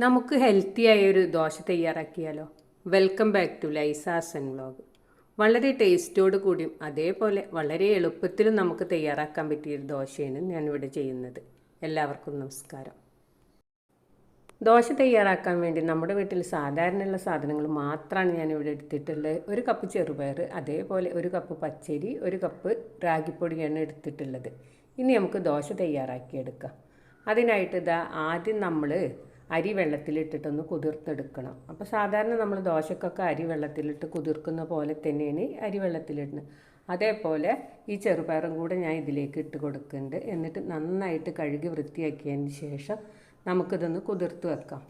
നമുക്ക് ഹെൽത്തി ആയ ഒരു ദോശ തയ്യാറാക്കിയാലോ? വെൽക്കം ബാക്ക് ടു ലൈസാസ് ആൻഡ് വ്ലോഗ് വളരെ ടേസ്റ്റോട് കൂടിയും അതേപോലെ വളരെ എളുപ്പത്തിലും നമുക്ക് തയ്യാറാക്കാൻ പറ്റിയ ഒരു ദോശയാണ് ഞാനിവിടെ ചെയ്യുന്നത്. എല്ലാവർക്കും നമസ്കാരം. ദോശ തയ്യാറാക്കാൻ വേണ്ടി നമ്മുടെ വീട്ടിൽ സാധാരണയുള്ള സാധനങ്ങൾ മാത്രമാണ് ഞാനിവിടെ എടുത്തിട്ടുള്ളത്. ഒരു കപ്പ് ചെറുപയർ അതേപോലെ ഒരു കപ്പ് പച്ചരി ഒരു കപ്പ് റാഗിപ്പൊടിയാണ് എടുത്തിട്ടുള്ളത്. ഇനി നമുക്ക് ദോശ തയ്യാറാക്കിയെടുക്കാം. അതിനായിട്ട് ഇതാ ആദ്യം നമ്മൾ അരി വെള്ളത്തിലിട്ടിട്ടൊന്ന് കുതിർത്തെടുക്കണം. അപ്പോൾ സാധാരണ നമ്മൾ ദോശക്കൊക്കെ അരി വെള്ളത്തിലിട്ട് കുതിർക്കുന്ന പോലെ തന്നെയാണ് അരി വെള്ളത്തിലിടുന്നത് അതേപോലെ ഈ ചെറുപയറും കൂടെ ഞാൻ ഇതിലേക്ക് ഇട്ട് കൊടുക്കുന്നുണ്ട്. എന്നിട്ട് നന്നായിട്ട് കഴുകി വൃത്തിയാക്കിയതിന് ശേഷം നമുക്കിതൊന്ന് കുതിർത്ത് വെക്കാം.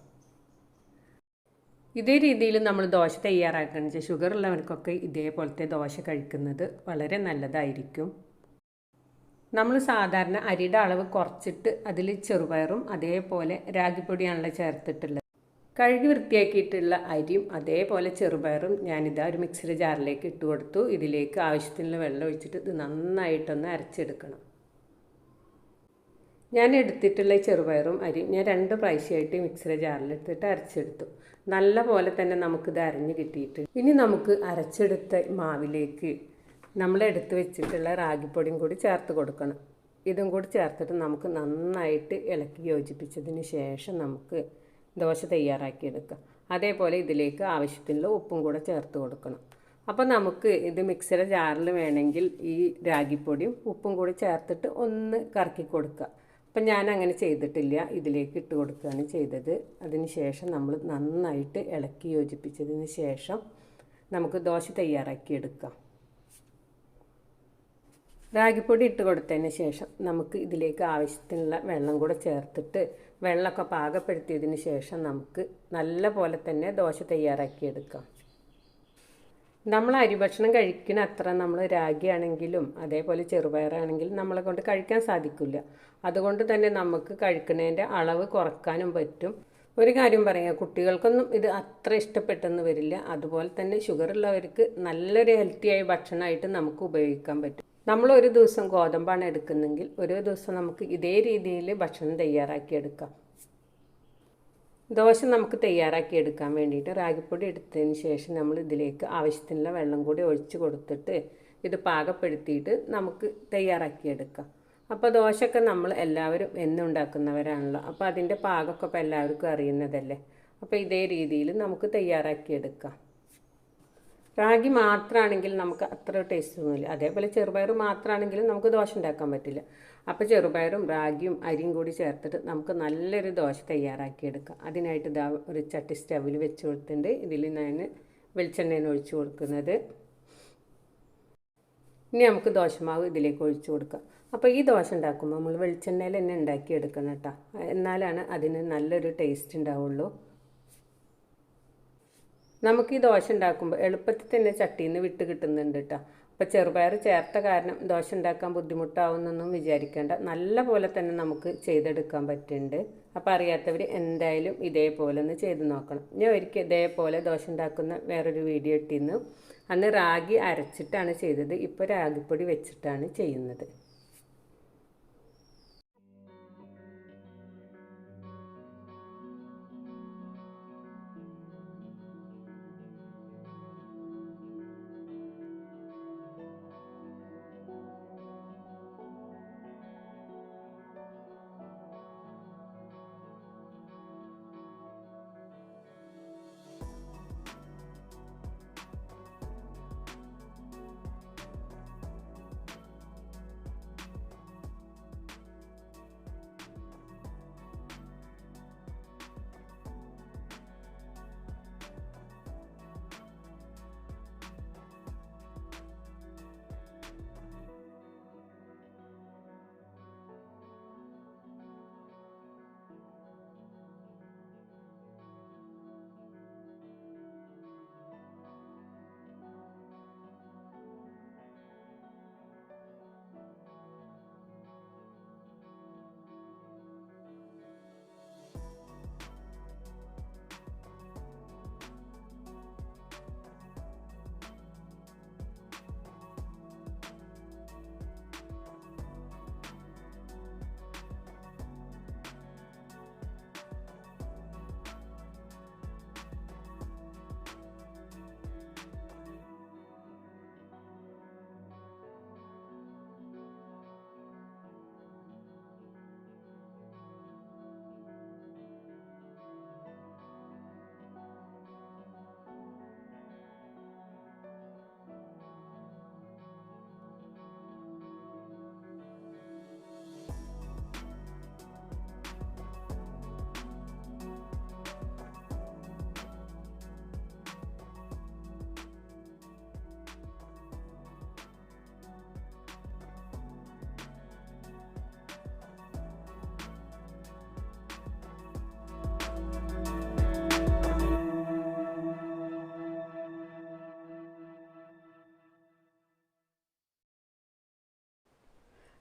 ഇതേ രീതിയിൽ നമ്മൾ ദോശ തയ്യാറാക്കുകയാണെന്ന് വെച്ചാൽ ഷുഗർ ഉള്ളവർക്കൊക്കെ ഇതേപോലത്തെ ദോശ കഴിക്കുന്നത് വളരെ നല്ലതായിരിക്കും. നമ്മൾ സാധാരണ അരിയുടെ അളവ് കുറച്ചിട്ട് അതിൽ ചെറുപയറും അതേപോലെ രാഗിപ്പൊടിയാണല്ലോ ചേർത്തിട്ടുള്ളത്. കഴുകി വൃത്തിയാക്കിയിട്ടുള്ള അരിയും അതേപോലെ ചെറുപയറും ഞാനിതാ ഒരു മിക്സിയുടെ ജാറിലേക്ക് ഇട്ട് കൊടുത്തു. ഇതിലേക്ക് ആവശ്യത്തിനുള്ള വെള്ളം ഒഴിച്ചിട്ട് ഇത് നന്നായിട്ടൊന്ന് അരച്ചെടുക്കണം. ഞാൻ എടുത്തിട്ടുള്ള ചെറുപയറും അരിയും ഞാൻ രണ്ട് പ്രാവശ്യമായിട്ട് മിക്സിയുടെ ജാറിലെടുത്തിട്ട് അരച്ചെടുത്തു. നല്ല പോലെ തന്നെ നമുക്കിത് അരഞ്ഞ് കിട്ടിയിട്ട് ഇനി നമുക്ക് അരച്ചെടുത്ത മാവിലേക്ക് നമ്മൾ എടുത്ത് വെച്ചിട്ടുള്ള റാഗിപ്പൊടിയും കൂടി ചേർത്ത് കൊടുക്കണം. ഇതും കൂടി ചേർത്തിട്ട് നമുക്ക് നന്നായിട്ട് ഇളക്കി യോജിപ്പിച്ചതിന് ശേഷം നമുക്ക് ദോശ തയ്യാറാക്കിയെടുക്കാം. അതേപോലെ ഇതിലേക്ക് ആവശ്യത്തിനുള്ള ഉപ്പും കൂടെ ചേർത്ത് കൊടുക്കണം. അപ്പോൾ നമുക്ക് ഇത് മിക്സിയുടെ ജാറിൽ വേണമെങ്കിൽ ഈ രാഗിപ്പൊടിയും ഉപ്പും കൂടി ചേർത്തിട്ട് ഒന്ന് കറക്കി കൊടുക്കുക. അപ്പം ഞാൻ അങ്ങനെ ചെയ്തിട്ടില്ല. ഇതിലേക്ക് ഇട്ട് കൊടുക്കുകയാണ് ചെയ്തത്. അതിന് ശേഷം നമ്മൾ നന്നായിട്ട് ഇളക്കി യോജിപ്പിച്ചതിന് ശേഷം നമുക്ക് ദോശ തയ്യാറാക്കിയെടുക്കാം. റാഗിപ്പൊടി ഇട്ട് കൊടുത്തതിന് ശേഷം നമുക്ക് ഇതിലേക്ക് ആവശ്യത്തിനുള്ള വെള്ളം കൂടെ ചേർത്തിട്ട് വെള്ളമൊക്കെ പാകപ്പെടുത്തിയതിന് ശേഷം നമുക്ക് നല്ല പോലെ തന്നെ ദോശ തയ്യാറാക്കിയെടുക്കാം നമ്മൾ അരിഭക്ഷണം കഴിക്കുന്ന അത്ര നമ്മൾ രാഗിയാണെങ്കിലും അതേപോലെ ചെറുപയറാണെങ്കിലും നമ്മളെ കൊണ്ട് കഴിക്കാൻ സാധിക്കില്ല. അതുകൊണ്ട് തന്നെ നമുക്ക് കഴിക്കുന്നതിന്റെ അളവ് കുറക്കാനും പറ്റും. ഒരു കാര്യം പറയാം കുട്ടികൾക്കൊന്നും ഇത് അത്ര ഇഷ്ടപ്പെട്ടെന്ന് വരില്ല. അതുപോലെ തന്നെ ഷുഗർ ഉള്ളവർക്ക് നല്ലൊരു ഹെൽത്തിയായ ഭക്ഷണമായിട്ട് നമുക്ക് ഉപയോഗിക്കാൻ പറ്റും. നമ്മൾ ഒരു ദിവസം ഗോതമ്പാണ് എടുക്കുന്നെങ്കിൽ ഒരു ദിവസം നമുക്ക് ഇതേ രീതിയിൽ ഭക്ഷണം തയ്യാറാക്കിയെടുക്കാം ദോശ നമുക്ക് തയ്യാറാക്കി എടുക്കാൻ വേണ്ടിയിട്ട് റാഗിപ്പൊടി എടുത്തതിന് ശേഷം നമ്മൾ ഇതിലേക്ക് ആവശ്യത്തിനുള്ള വെള്ളം കൂടി ഒഴിച്ച് കൊടുത്തിട്ട് ഇത് പാകപ്പെടുത്തിയിട്ട് നമുക്ക് തയ്യാറാക്കിയെടുക്കാം അപ്പോൾ ദോശയൊക്കെ നമ്മൾ എല്ലാവരും എന്നുണ്ടാക്കുന്നവരാണല്ലോ അപ്പോൾ അതിന്റെ പാകമൊക്കെ ഇപ്പോൾ എല്ലാവർക്കും അറിയുന്നതല്ലേ? അപ്പോൾ ഇതേ രീതിയിൽ നമുക്ക് തയ്യാറാക്കിയെടുക്കാം റാഗി മാത്രമാണെങ്കിൽ നമുക്ക് അത്ര ടേസ്റ്റ് ഒന്നുമില്ല. അതേപോലെ ചെറുപയർ മാത്രമാണെങ്കിലും നമുക്ക് ദോശ ഉണ്ടാക്കാൻ പറ്റില്ല. അപ്പോൾ ചെറുപയറും റാഗിയും അരിയും കൂടി ചേർത്തിട്ട് നമുക്ക് നല്ലൊരു ദോശ തയ്യാറാക്കിയെടുക്കാം അതിനായിട്ട് ഇതാ ഒരു ചട്ടി സ്റ്റവിൽ വെച്ച് കൊടുത്തിട്ടുണ്ട്. ഇതിൽ ഞാൻ വെളിച്ചെണ്ണയാണ് ഒഴിച്ചു കൊടുക്കുന്നത്. ഇനി നമുക്ക് ദോശമാവ് ഇതിലേക്ക് ഒഴിച്ചു കൊടുക്കാം. അപ്പോൾ ഈ ദോശ ഉണ്ടാക്കുമ്പോൾ നമ്മൾ വെളിച്ചെണ്ണയിൽ തന്നെ ഉണ്ടാക്കിയെടുക്കണം എന്നാലാണ് അതിന് നല്ലൊരു ടേസ്റ്റ് ഉണ്ടാവുള്ളൂ. നമുക്ക് ഈ ദോശ ഉണ്ടാക്കുമ്പോൾ എളുപ്പത്തിൽ തന്നെ ചട്ടിയിൽ നിന്ന് വിട്ട് കിട്ടുന്നുണ്ട് കേട്ടോ അപ്പോൾ ചെറുപയർ ചേർത്ത കാരണം ദോശ ഉണ്ടാക്കാൻ ബുദ്ധിമുട്ടാവുന്നൊന്നും വിചാരിക്കേണ്ട. നല്ല പോലെ തന്നെ നമുക്ക് ചെയ്തെടുക്കാൻ പറ്റുന്നുണ്ട്. അപ്പോൾ അറിയാത്തവർ എന്തായാലും ഇതേപോലെ ഒന്ന് ചെയ്ത് നോക്കണം. ഞാൻ ഒരിക്കൽ ഇതേപോലെ ദോശ ഉണ്ടാക്കുന്ന വേറൊരു വീഡിയോ ഇട്ടിരുന്നു. അന്ന് റാഗി അരച്ചിട്ടാണ് ചെയ്തത്. ഇപ്പോൾ റാഗിപ്പൊടി വെച്ചിട്ടാണ് ചെയ്യുന്നത്.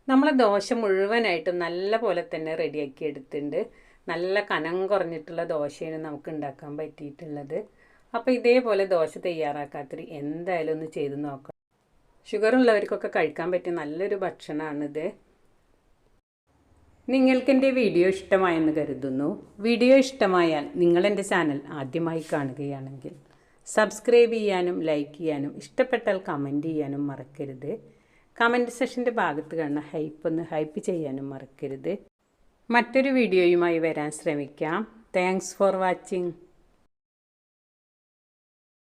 നമ്മൾ ദോശ മുഴുവനായിട്ടും നല്ല പോലെ തന്നെ റെഡിയാക്കി എടുത്തിട്ടുണ്ട്. നല്ല കനം കുറഞ്ഞിട്ടുള്ള ദോശയാണ് നമുക്ക് ഉണ്ടാക്കാൻ പറ്റിയിട്ടുള്ളത്. അപ്പോൾ ഇതേപോലെ ദോശ തയ്യാറാക്കാത്തൊരു എന്തായാലും ഒന്ന് ചെയ്ത് നോക്കാം ഷുഗർ ഉള്ളവർക്കൊക്കെ കഴിക്കാൻ പറ്റിയ നല്ലൊരു ഭക്ഷണമാണിത്. നിങ്ങൾക്ക് എന്റെ വീഡിയോ ഇഷ്ടമായെന്ന് കരുതുന്നു. വീഡിയോ ഇഷ്ടമായാൽ നിങ്ങളെന്റെ ചാനൽ ആദ്യമായി കാണുകയാണെങ്കിൽ സബ്സ്ക്രൈബ് ചെയ്യാനും ലൈക്ക് ചെയ്യാനും ഇഷ്ടപ്പെട്ടാൽ കമന്റ് ചെയ്യാനും മറക്കരുത്. കമന്റ് സെഷന്റെ ഭാഗത്ത് കാണുന്ന ഹൈപ്പ് ഒന്ന് ഹൈപ്പ് ചെയ്യാനും മറക്കരുത്. മറ്റൊരു വീഡിയോയുമായി വരാൻ ശ്രമിക്കാം. Thanks for watching